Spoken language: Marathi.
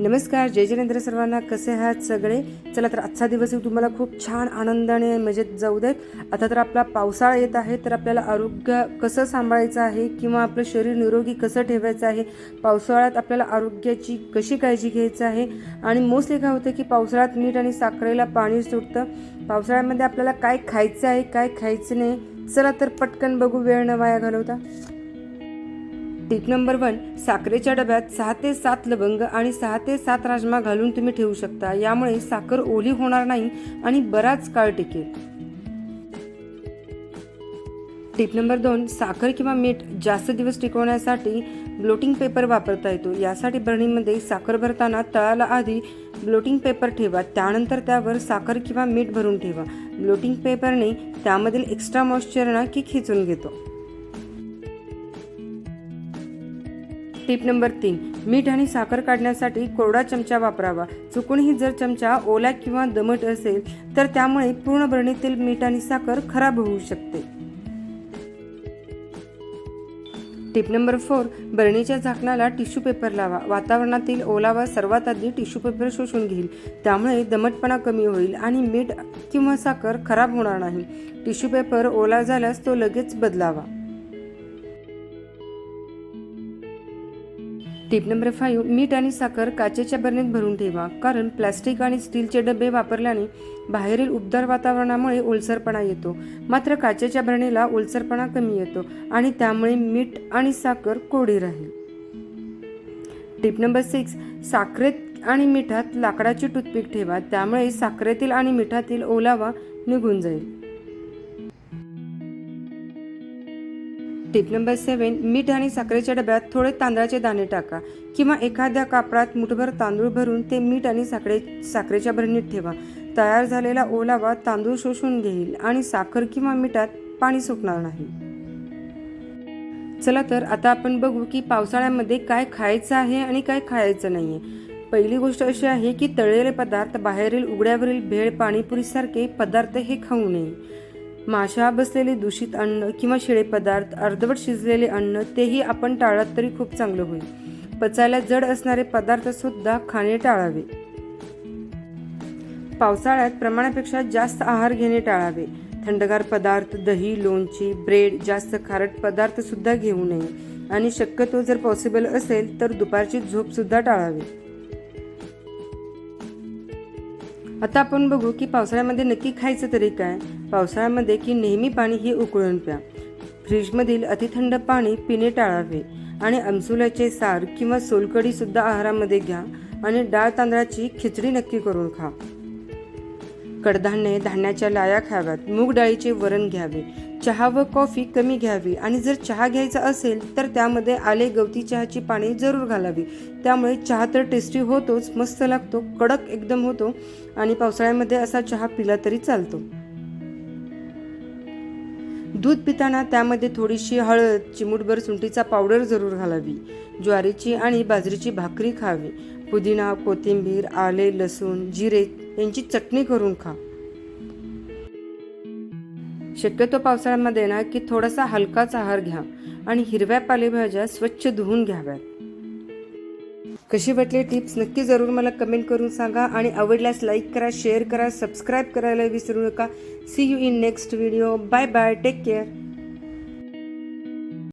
नमस्कार जय जयेंद्र सर्वांना. कसे आहात सगळे? चला तर आजचा दिवस तुम्हाला खूप छान आनंदाने मजेत जाऊ देत. आता तर आपला पावसाळा येत आहे तर आपल्याला आरोग्य कसं सांभाळायचं आहे किंवा आपलं शरीर निरोगी कसं ठेवायचं आहे? पावसाळ्यात आपल्याला आरोग्याची कशी काळजी घ्यायची आहे? आणि मोस्टली काय होतं की पावसाळ्यात मीठ आणि साखरेला पाणी सुटतं. पावसाळ्यामध्ये आपल्याला काय खायचं आहे काय खायचं नाही? चला तर पटकन बघू वेळ न वाया घालवता. टिप नंबर वन साखरेच्या डब्यात सहा ते सात लवंग आणि सहा ते सात राजमा घालून तुम्ही ठेवू शकता. यामुळे साखर ओली होणार नाही आणि बराच काळ टिकेल. टिप नंबर दोन साखर किंवा मीठ जास्त दिवस टिकवण्यासाठी ब्लोटिंग पेपर वापरता येतो. यासाठी बरणीमध्ये साखर भरताना तळाला आधी ब्लोटिंग पेपर ठेवा. त्यानंतर त्यावर साखर किंवा मीठ भरून ठेवा. ब्लोटिंग पेपरने त्यामधील एक्स्ट्रा मॉइश्चर ना की खिचून घेतो. टिप नंबर तीन. मीठ आणि साखर काढण्यासाठी कोरडा चमचा वापरावा. चुकूनही जर चमचा ओला किंवा दमट असेल तर त्यामुळे पूर्ण बरणीतील मीठ आणि साखर खराब होऊ शकते. Tip number four. बरणीच्या झाकणाला टिश्यू पेपर लावा. वातावरणातील ओलावा सर्वात आधी टिश्यू पेपर शोषून घेईल. त्यामुळे दमटपणा कमी होईल आणि मीठ किंवा साखर खराब होणार नाही. टिश्यू पेपर ओला झाल्यास तो लगेच बदलावा. टिप नंबर फाईव्ह मीठ आणि साखर काचेच्या बरणीत भरून ठेवा. कारण प्लॅस्टिक आणि स्टीलचे डबे वापरल्याने बाहेरील उबदार वातावरणामुळे ओलसरपणा येतो. मात्र काचेच्या बरणीला ओलसरपणा कमी येतो आणि त्यामुळे मीठ आणि साखर कोरडी राहील. टिप नंबर सिक्स साखरेत आणि मिठात लाकडाची टूथपिक ठेवा. त्यामुळे साखरेतील आणि मिठातील ओलावा निघून जाईल. टिप नंबर सेवन मीठ आणि साखरेच्या डब्यात थोडे तांदळाचे दाणे टाका किंवा एखाद्या कापडात मुठभर तांदूळ भरून ते मीठ आणि साखरे साखरेच्या भरणीत ठेवा. तयार झालेला ओलावा तांदूळ शोषून घेईल आणि साखर किंवा मिठात पाणी सुटणार नाही. चला तर आता आपण बघू की पावसाळ्यामध्ये काय खायचं आहे आणि काय खायचं नाहीये. पहिली गोष्ट अशी आहे की तळलेले पदार्थ बाहेरील उघड्यावरील भेळ पाणीपुरीसारखे पदार्थ हे खाऊ नये. माशा बसलेले दूषित अन्न किंवा शिळे पदार्थ अर्धवट शिजलेले अन्न तेही आपण टाळत तरी खूप चांगलं होईल. पचायला जड असणारे पदार्थ सुद्धा खाणे टाळावे. पावसाळ्यात प्रमाणापेक्षा जास्त आहार घेणे टाळावे. थंडगार पदार्थ दही लोणची ब्रेड जास्त खारट पदार्थ सुद्धा घेऊ नये. आणि शक्यतो जर पॉसिबल असेल तर दुपारची झोप सुद्धा टाळावी. आता आपण बघू की पावसाळ्यामध्ये नक्की खायचं तरी काय? पावसाळ्यामध्ये की नेहमी पाणी हे उकळून प्या. फ्रीजमधील अतिथंड पाणी पिणे टाळावे. आणि अमसुलाचे सार किंवा सोलकडी सुद्धा आहारामध्ये घ्या आणि डाळ तांदळाची खिचडी नक्की करून खा. कडधान्ये धान्याच्या लाया खाव्यात मूग डाळीचे वरण घ्यावे चहा व कॉफी कमी घ्यावी आणि जर चहा घ्यायचा असेल तर त्यामध्ये आले गवती चहाची पाणी जरूर घालावी. त्यामुळे चहा तर टेस्टी होतोच मस्त लागतो कडक एकदम होतो आणि पावसाळ्यामध्ये असा चहा पिला तरी चालतो. दूध पिताना त्यामध्ये थोडीशी हळद चिमूटभर सुंठीचा पावडर जरूर घालावी. ज्वारीची आणि बाजरीची भाकरी खावी. पुदिना कोथिंबीर आले लसूण जिरे यांची चटणी करून खा. शक्यतो पावसाळ्यामध्ये ना की थोडासा हलकाच आहार घ्या आणि हिरव्या पालेभाज्या स्वच्छ धुवून घ्याव्यात कशी वाटली टिप्स नक्की जरूर मला कमेंट करून सांगा आणि आवडल्यास लाईक करा शेअर करा सबस्क्राईब करायला विसरू नका. See you in next video bye bye take care